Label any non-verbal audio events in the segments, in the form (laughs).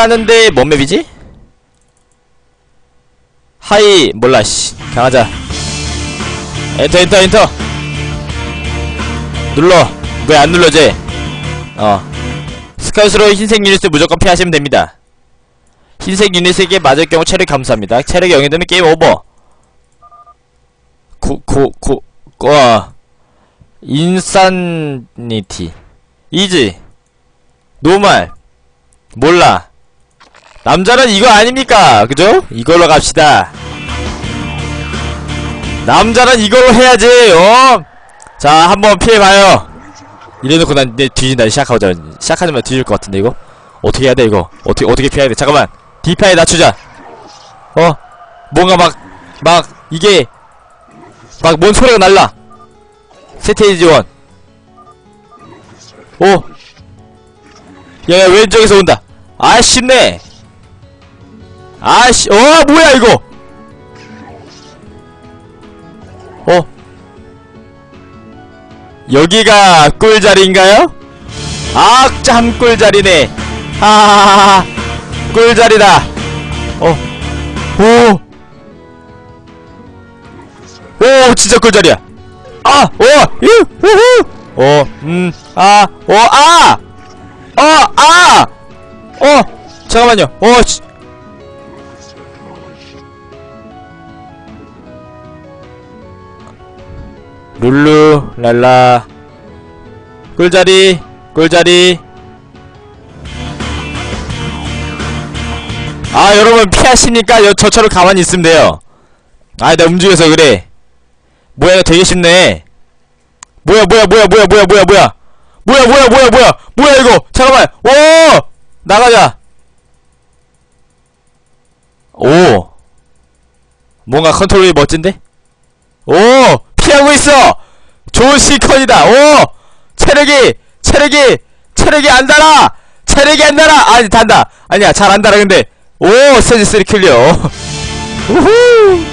맵이라는데 뭔 맵이지? 하이 몰라 씨. 강하자. 엔터 엔터 엔터. 눌러. 왜 안 눌러지? 어. 스카웃으로 흰색 유닛을 무조건 피하시면 됩니다. 흰색 유닛에게 맞을 경우 체력 감소합니다. 체력이 0이 되면 게임 오버. 고 고고 와 인산니티. 이지. 노말. 몰라 남자는 이거 아닙니까? 그죠? 이걸로 갑시다. 남자는 이걸로 해야지 어? 자 한번 피해봐요. 이래놓고 난내 뒤진다 시작하자 시작하자면 뒤질 것 같은데 이거? 어떻게 해야 돼 이거? 어떻게 어떻게 피해야 돼? 잠깐만. 디파이 낮추자. 어? 뭔가 막 막 이게 막 뭔 소리가 날라. 스테이지 1 오! 야, 야, 왼쪽에서 온다. 아, 쉽네. 아씨, 어, 뭐야, 이거! 어? 여기가 꿀자리인가요? 아, 참 꿀자리네. 하하하하. 꿀자리다. 어. 오. 오, 진짜 꿀자리야. 아, 오, 유, 후후. 어, 음, 아, 어, 아! 어, 아! 어, 잠깐만요. 어, 씨. 룰루, 랄라. 꿀자리, 꿀자리. 아, 여러분, 피하십니까? 여, 저처럼 가만히 있으면 돼요. 아, 나 움직여서 그래. 뭐야, 되게 쉽네. 뭐야, 뭐야, 뭐야, 뭐야, 뭐야, 뭐야, 뭐야. 뭐야 뭐야 뭐야 뭐야 뭐야 이거 잠깐만 오 나가자 오 뭔가 컨트롤이 멋진데 오 피하고 있어 좋은 시컨이다 오 체력이 체력이 체력이 안 달아 체력이 안 달아 아니 단다 아니야 잘 안 달아 근데 오 스테이지 3 클리어 우후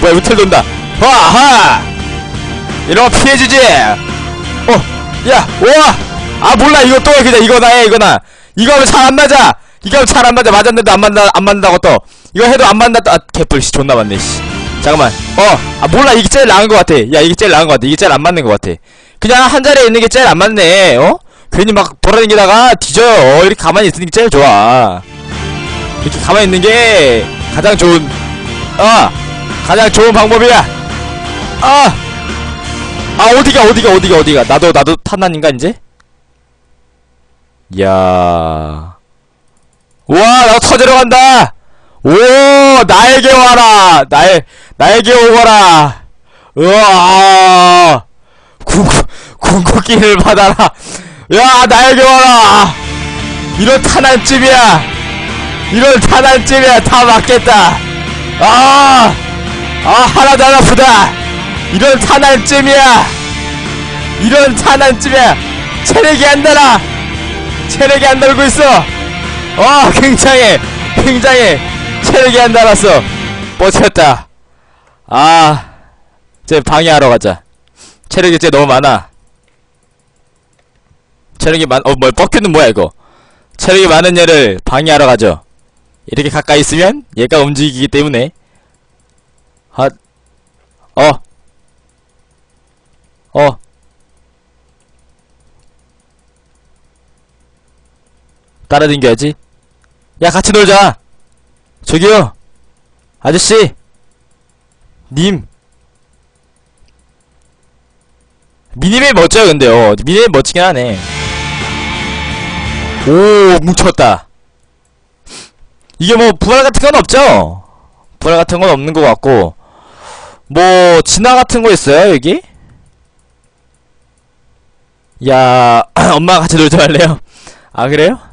뭐야 위틀 돈다 와하 이런 거 피해주지 어 야, 우와! 아, 몰라, 이거 또, 그냥 이거나 해, 이거나. 이거 하면 잘 안 맞아! 이거 하면 잘 안 맞아. 맞았는데 안 맞나, 안 맞는다고 또. 이거 해도 안 또. 아, 개뿔, 씨, 존나 맞네, 씨. 잠깐만. 어, 아, 몰라, 이게 제일 나은 것 같아. 야, 이게 제일 나은 것 같아. 이게 제일 안 맞는 것 같아. 그냥 한 자리에 있는 게 제일 안 맞네, 어? 괜히 막 돌아다니다가 뒤져요. 어, 이렇게 가만히 있으는 게 제일 좋아. 이렇게 가만히 있는 게 가장 좋은, 어! 가장 좋은 방법이야! 아! 아 어디가 어디가 어디가 어디가 나도 나도 탄난인가 이제? 이야 우와 나도 터지러 간다 오 나에게 와라. 나에 나에게 오거라. 우와 궁극 궁극기를 받아라. 야 나에게 와라. 이런 탄환쯤이야. 이런 탄환쯤이야. 다 맞겠다. 아아 하나도 안 아프다. 이런 탄환쯤이야. 이런 탄환쯤이야. 체력이 안 달아. 체력이 안 달고 있어. 와 굉장해. 굉장해 체력이 안 달았어 버텼다 아 이제 방해하러 가자 체력이 이제 너무 많아 체력이 많.. 어 뭐야 뻑큐는 뭐야 이거 체력이 많은 얘를 방해하러 가죠 이렇게 가까이 있으면 얘가 움직이기 때문에 핫 어. 어. 따라댕겨야지. 야, 같이 놀자! 저기요! 아저씨! 님! 미니맵 멋져요, 근데, 어. 미니맵 멋지긴 하네. 오, 뭉쳤다. 이게 뭐, 부활 같은 건 없죠? 부활 같은 건 없는 것 같고. 뭐, 진화 같은 거 있어요, 여기? 야, (clears throat) 엄마가 같이 놀자 할래요? 아, 그래요?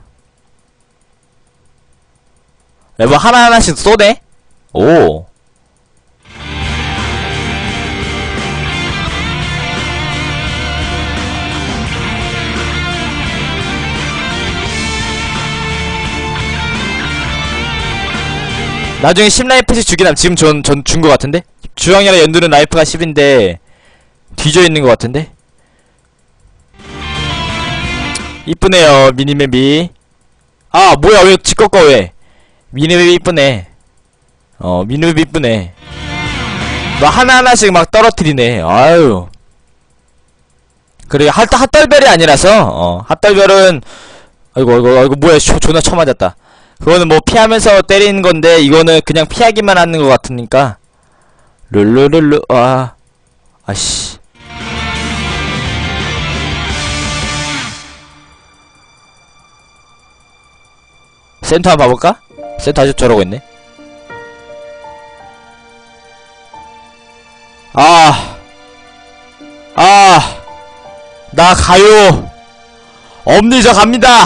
레버 하나하나씩 쏘네? 오. 나중에 10 라이프씩 주기남 지금 전, 전준거 같은데? 주황이랑 연두는 라이프가 10인데 뒤져 있는 것 같은데? 이쁘네요 미니맵이 아 뭐야 왜 지꺼꺼 왜 미니맵이 이쁘네. 어 미니맵이 이쁘네. 너 하나하나씩 막 떨어뜨리네. 아유. 그래 핫, 핫달별이 아니라서 어 핫달별은 아이고 아이고 아이고 뭐야 쇼, 존나 쳐맞았다. 그거는 뭐 피하면서 때리는 건데 이거는 그냥 피하기만 하는 것 같으니까. 룰루룰루 아 아씨. 센터 한번 봐볼까? 아주 저러고 있네 아, 아, 나 가요. 엄니 저 갑니다.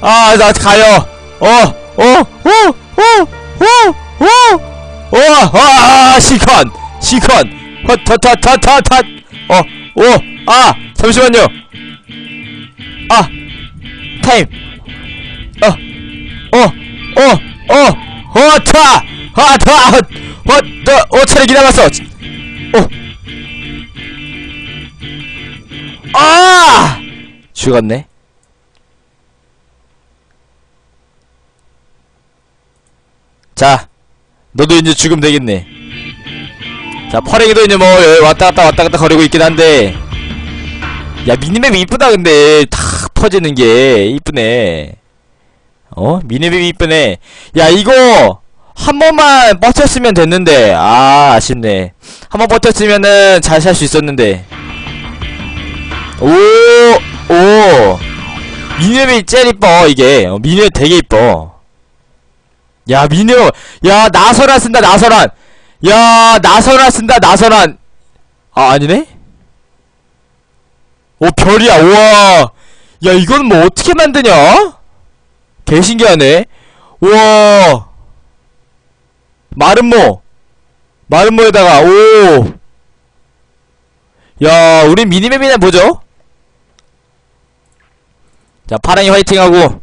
아, 나 가요. 어, 어, 어, 어, 어, 어, 어, 아, 시컨, 시컨, 헛헛헛헛헛, 어, 오, 아, 잠시만요. 아, 타임. 허타, 허타, 헛, 헛, 어, 차례기 남았어. 어. 아! 죽었네. 자, 너도 이제 죽으면 되겠네. 자, 퍼랭이도 이제 뭐 왔다 갔다 왔다 갔다 거리고 있긴 한데, 야 미니맵이 이쁘다 근데 탁 퍼지는 게 이쁘네. 어? 미니맵이 이쁘네. 야 이거 한 번만 버텼으면 됐는데. 아 아쉽네. 한 번 버텼으면은 잘살수 있었는데. 오오. 미니맵이 제일 이뻐 이게. 어, 미니맵 되게 이뻐. 야 미니맵 야 나선한 쓴다 나선한 야 나선한 쓴다 나선한 아 아니네? 오 별이야. 우와. 야 이건 뭐 어떻게 만드냐? 개 신기하네. 우와 마름모 마름모에다가 오. 야, 우리 미니맵이나 보죠. 자, 파랑이 화이팅하고.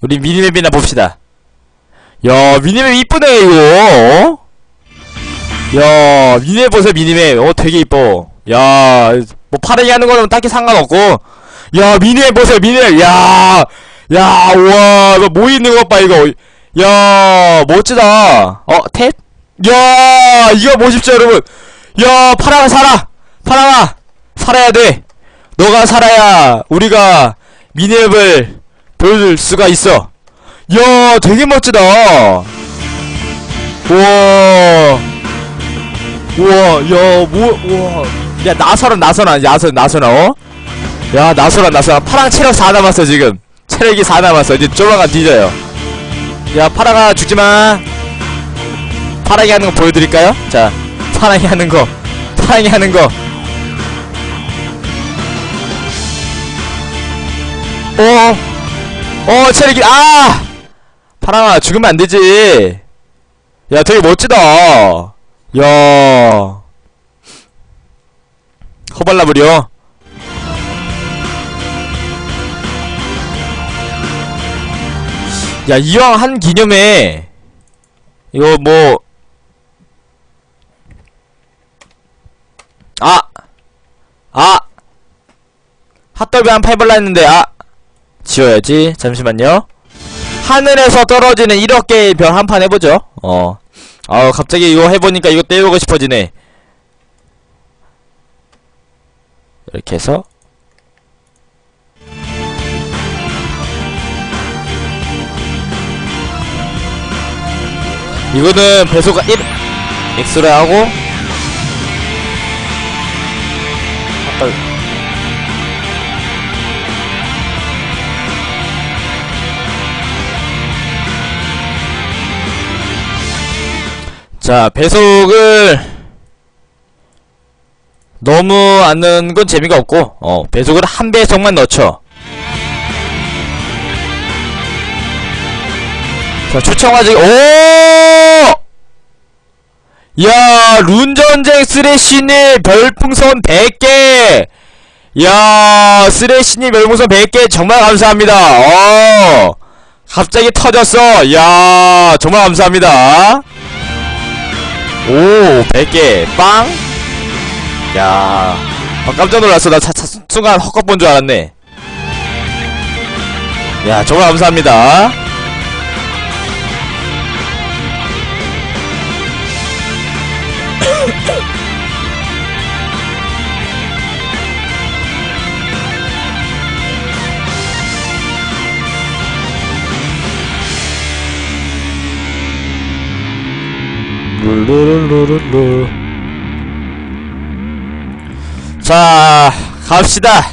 우리 미니맵이나 봅시다. 야, 미니맵 이쁘네, 이거. 어? 야, 미니맵 보세요, 미니맵. 어, 되게 이뻐. 야, 뭐 파랑이 하는 거는 딱히 상관없고. 야 미니맵 보세요 미니맵. 야야 우와 이거 뭐 있는 것 봐 이거. 야 멋지다. 어 탭? 야 이거 보십시오 여러분. 야 파랑아 살아 파랑아 살아야 돼. 너가 살아야 우리가 미니맵을 보여줄 수가 있어. 야 되게 멋지다. 우와. 우와 야 뭐 우와 야 나설아 나설아 나설 나설아 어? 야 나설아 나설아 파랑 체력 4 남았어 지금 체력이 4 남았어 이제 조만간 뒤져요 야 파랑아 죽지마 파랑이 하는 거 보여드릴까요? 자 파랑이 하는 거 파랑이 하는 거 어, 어, 체력이, 아! 파랑아, 죽으면 안 되지. 야, 되게 멋지다. 야. 허발라버려. 야, 이왕 한 기념에, 이거 뭐, 아! 아! 핫더비 한 팔벌라 했는데, 아! 지워야지. 잠시만요. 하늘에서 떨어지는 1억 개의 별 한 판 해보죠. 어. 아 갑자기 이거 해보니까 이거 떼우고 싶어지네. 이렇게 해서. 이거는 배소가 1 X를 하고 아까 자, 배속을 너무 안 넣는 건 재미가 없고, 어, 배속을 한 배속만 넣죠. 자, 추청하지, 오! 야, 룬전쟁 쓰레쉬님 별풍선 100개! 야, 쓰레쉬님 별풍선 100개 정말 감사합니다. 어, 갑자기 터졌어. 야, 정말 감사합니다. 오 100개 빵 야, 아, 깜짝 놀랐어. 나 차, 차, 순간 헛것 본 줄 알았네. 야, 정말 감사합니다. 룰루룰루룰루. 자, 갑시다.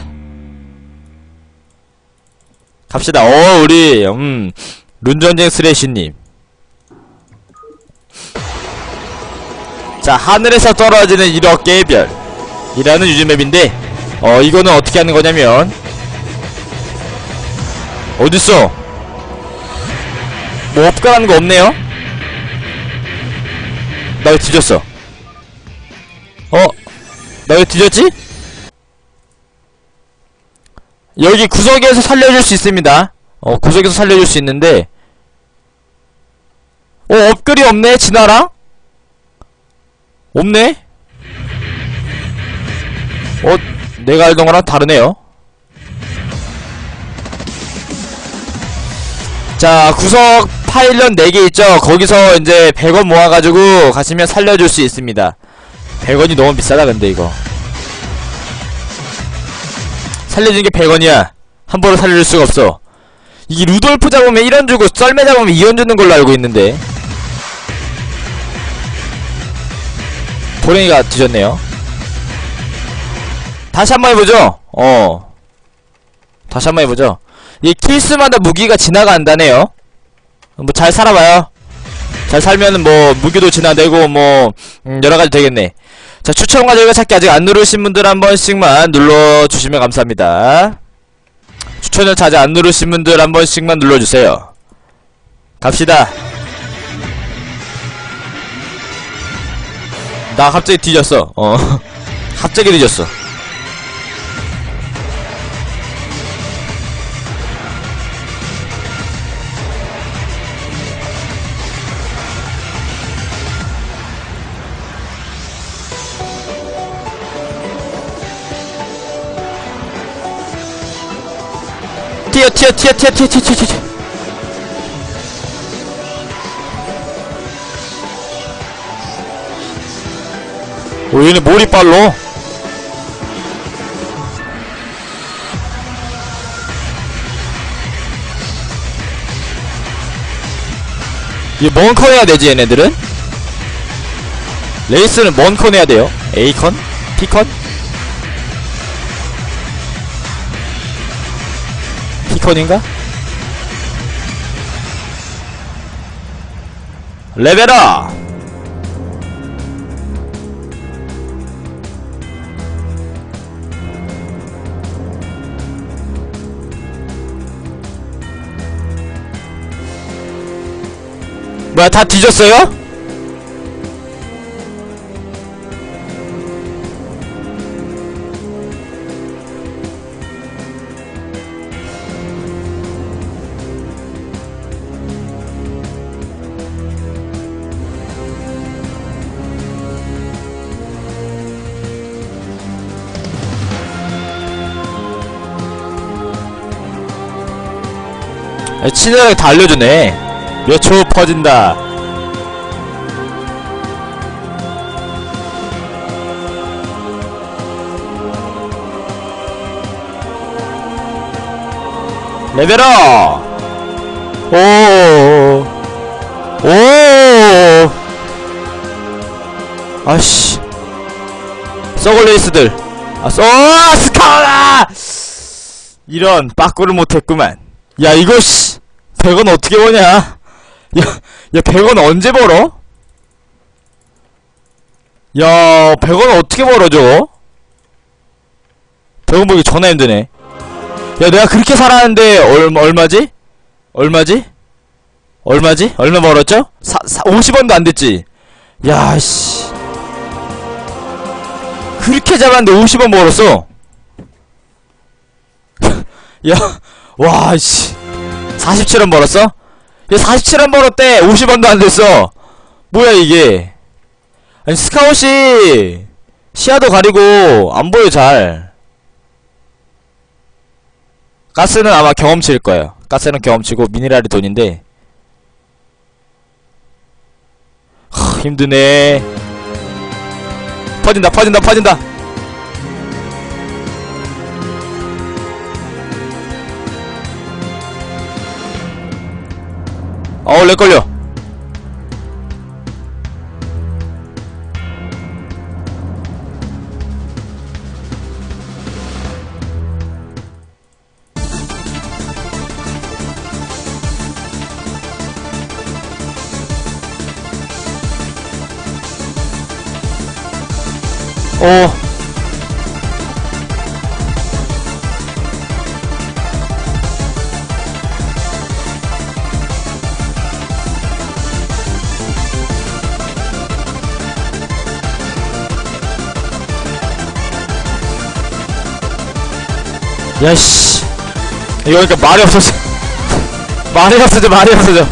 갑시다. 어, 우리, 음, 룬전쟁 스레시님. 자, 하늘에서 떨어지는 1억 개의 별. 이라는 유즈맵인데, 어, 이거는 어떻게 하는 거냐면, 어딨어? 뭐, 업가라는 거 없네요? 나 왜 뒤졌어? 어? 나 왜 뒤졌지? 여기 구석에서 살려줄 수 있습니다. 어, 구석에서 살려줄 수 있는데, 어, 업글이 없네, 진화랑? 없네? 어, 내가 알던 거랑 다르네요. 자, 구석 파일럿 4개 있죠? 거기서 이제 100원 모아가지고 가시면 살려줄 수 있습니다. 100원이 너무 비싸다, 근데 이거. 살려주는 게 100원이야. 한 번에 살려줄 수가 없어. 이게 루돌프 잡으면 1원 주고 썰매 잡으면 2원 주는 걸로 알고 있는데. 도랭이가 뒤졌네요. 다시 한 번 해보죠. 어. 다시 한 번 해보죠. 이 킬스마다 무기가 지나간다네요. 뭐 잘 살아봐요. 잘 살면은 뭐 무기도 진화되고 뭐 음, 여러 가지 되겠네. 자 추천과 저희가 찾기 아직 안 누르신 분들 한 번씩만 눌러주시면 감사합니다. 추천을 아직 안 누르신 분들 한 번씩만 눌러주세요. 갑시다. 나 갑자기 뒤졌어. 어. (laughs) 갑자기 뒤졌어. 뛰어 뛰어 뛰어 뛰어 뛰어 뛰어 뛰어 오 얘네 몰이 빨로 이게 뭔컨 해야 되지 얘네들은? 레이스는 뭔컨 해야 돼요? A컨? T컨? T컨인가? 레벨업! 뭐야 다 뒤졌어요? 친절하게 다 알려주네 몇 초 퍼진다 레벨업! 오, 오, 아씨. 서글레이스들. 아, 써, 스카라! 이런, 빠꾸를 못했구만. 야, 이거, 씨. 100원 어떻게 버냐? 야, 야, 100원 언제 벌어? 야, 100원 어떻게 벌어줘? 100원 벌기 전화 힘드네. 야, 내가 그렇게 살았는데, 얼마, 얼마지? 얼마지? 얼마지? 얼마 벌었죠? 사, 사, 50원도 안 됐지? 야, 씨. 그렇게 잡았는데 50원 벌었어. (laughs) 야, 와, 씨. 47원 벌었어? 얘 47원 벌었대! 50원도 안 됐어! 뭐야, 이게. 아니, 스카웃이, 시야도 가리고, 안 보여, 잘. 가스는 아마 경험치일 거예요. 가스는 경험치고, 미네랄이 돈인데. 하, 힘드네. 퍼진다, 퍼진다, 퍼진다. 어우, 렉 걸려. 오. 야씨. 이거 그러니까 말이 없어져. (laughs) 말이 없어져 말이 없어져.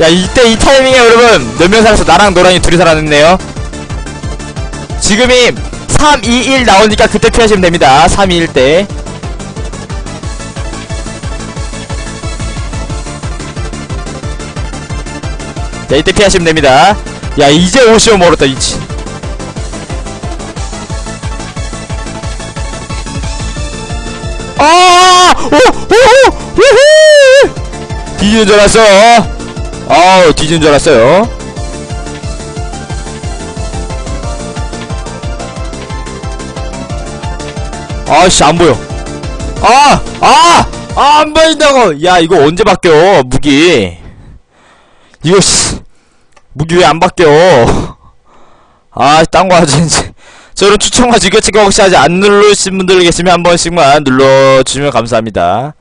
야 이때 이 타이밍에 여러분 몇 명 살았어 나랑 노랑이 둘이 살았네요. 지금이 3, 2, 1 나오니까 그때 피하시면 됩니다. 3, 2, 1 때. 자 이때 피하시면 됩니다 야 이제 50원 멀었다 이치 아! 오! 오! 우후! 뒤지는 줄 알았어 아우 뒤지는 줄 알았어요 아씨 안보여 아! 아! 아, 안 보인다고! 야, 이거 언제 바뀌어, 무기. 이거, 씨. 무기 왜 안 바뀌어? (laughs) 아, 딴 거 하지, 이제. 저는 추천과 즐겨치기 혹시 아직 안 누르신 분들 계시면 한 번씩만 눌러주시면 감사합니다.